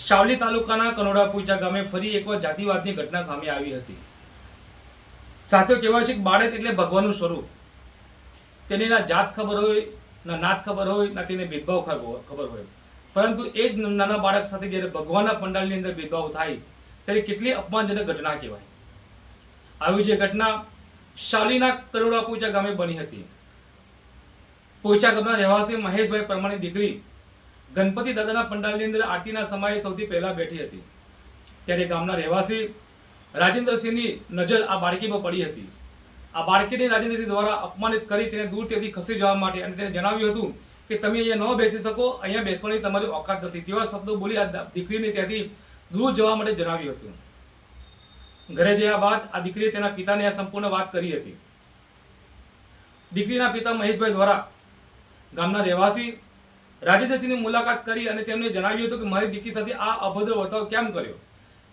શાવલી તાલુકાના કનોડા પૂજા ગામે ફરી એકવાર જાતિવાદની ઘટના સામે આવી હતી. સાથીઓ, કહેવાય છે કે બાળક એટલે ભગવાનનું સ્વરૂપ. તેને ના જાત ખબર હોય, ના નાત ખબર હોય, ના તેને ભેદભાવ ખબર હોય. પરંતુ એ જ નાના બાળક સાથે જ્યારે ભગવાનના પંડાલની અંદર ભેદભાવ થાય, ત્યારે કેટલી અપમાનજનક ઘટના કહેવાય. આવી જે ઘટના શાલીના કરોડા પૂજા ગામે બની હતી. પોચા ગામના રહેવાસી મહેશભાઈ પરમારની દીકરી ગણપતિ દાદાના પંડાલની અંદર આરતીના સમયે સૌથી પહેલા બેઠી હતી. ત્યારે ગામના રહેવાસી રાજેન્દ્રસિંહની નજર આ બાળકી પર પડી હતી. આ બાળકીને રાજેન્દ્રસિંહ દ્વારા અપમાનિત કરી તેને દૂર ત્યાંથી ખસી જવા માટે અને તેને જણાવ્યું હતું કે તમે અહીંયા ન બેસી શકો, અહીંયા બેસવાની તમારી ઓકાત નથી. તેવા શબ્દો બોલી આ દીકરીને ત્યાંથી દૂર જવા માટે જણાવ્યું હતું. ઘરે જયા બાદ આ દીકરીએ તેના પિતાને આ સંપૂર્ણ વાત કરી હતી. દીકરીના પિતા મહેશભાઈ દ્વારા ગામના રહેવાસી રાજેન્દ્રસિંહની મુલાકાત કરી અને તેમને જણાવ્યું હતું કે મારી દીકરી સાથે આ અભદ્ર વર્તાવ કેમ કર્યો?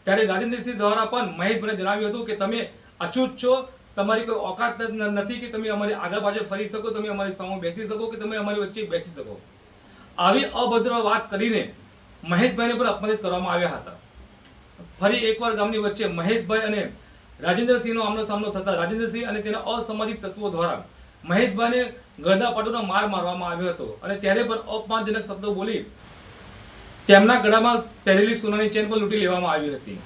ત્યારે રાજેન્દ્રસિંહ દ્વારા પણ મહેશભાઈને જણાવ્યું હતું કે તમે અછૂત છો, તમારી કોઈ ઓકાત નથી કે તમે અમારી આગળ પાછળ ફરી શકો, તમે અમારી સામે બેસી શકો કે તમે અમારી વચ્ચે બેસી શકો. આવી અભદ્ર વાત કરીને મહેશભાઈને પણ અપમાનિત કરવામાં આવ્યા હતા. ફરી એકવાર ગામની વચ્ચે મહેશભાઈ અને રાજેન્દ્રસિંહનો આમનો સામનો થતા રાજેન્દ્રસિંહ અને તેના અસામાજિક તત્વો દ્વારા મહેશભાઈને ગળદા પટોનો માર મારવામાં આવ્યો હતો. અને ત્યારે પણ અપમાનજનક શબ્દો બોલી તેમના ગળામાં પહેરેલી સોનાની ચેન પણ લૂંટી લેવામાં આવી હતી.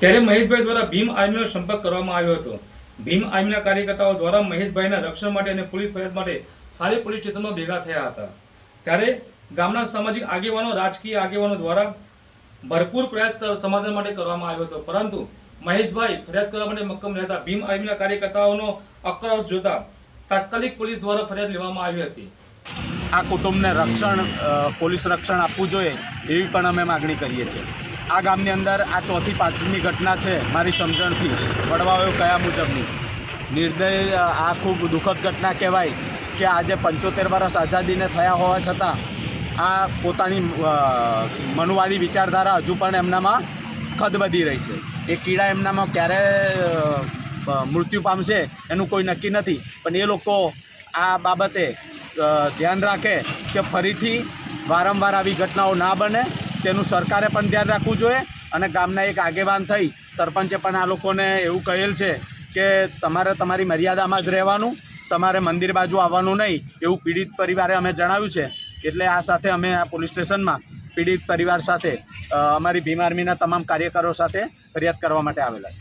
ત્યારે મહેશભાઈ દ્વારા ભીમ આર્મીનો સંપર્ક કરવામાં આવ્યો હતો. ભીમ આર્મીના કાર્યકર્તાઓ દ્વારા મહેશભાઈના રક્ષણ માટે અને પોલીસ ફરિયાદ માટે સારી પોલીસ સ્ટેશનમાં ભેગા થયા હતા. ત્યારે ગામના સામાજિક આગેવાનો, રાજકીય આગેવાનો દ્વારા ભરપૂર પ્રયાસ સમાધાન માટે કરવામાં આવ્યો હતો. પરંતુ મહેશભાઈ ફરિયાદ કરવા માટે મક્કમ રહેતા ભીમ આર્મીના કાર્યકર્તાઓનો આક્રોશ જોતા તાત્કાલિક પોલીસ દ્વારા ફરિયાદ લેવામાં આવી હતી. આ કુટુંબને રક્ષણ પોલીસ રક્ષણ આપવું જોઈએ એવી પણ અમે માગણી કરીએ છીએ. આ ગામની અંદર આ ચોથી પાંચમી ઘટના છે મારી સમજણથી. વડવાઓ કયા મુજબની? નિર્દય આ ખૂબ દુઃખદ ઘટના કહેવાય કે આજે પંચોતેર વર્ષ આઝાદીને થયા હોવા છતાં આ પોતાની મનુવાદી વિચારધારા હજુ પણ એમનામાં ખદબદી રહી છે. એ કીડા એમનામાં ક્યારે મૃત્યુ પામશે એનું કોઈ નક્કી નથી. પણ એ લોકો આ બાબતે ધ્યાન રાખે કે ફરીથી વારંવાર આવી ઘટનાઓ ના બને. તેનું સરકારે પણ ધ્યાન રાખવું જોઈએ અને ગામના એક આગેવાન થઈ સરપંચે પણ આ લોકોને એવું કહેલ છે કે તમારે તમારી મર્યાદામાં જ રહેવાનું, તમારે મંદિર બાજુ આવવાનું નહીં એવું પીડિત પરિવારે અમે જણાવ્યું છે. એટલે આ સાથે અમે આ પોલીસ સ્ટેશનમાં પીડિત પરિવાર સાથે અમારી ભીમ આર્મીના તમામ કાર્યકરો સાથે ફરિયાદ કરવા માટે આવેલા છે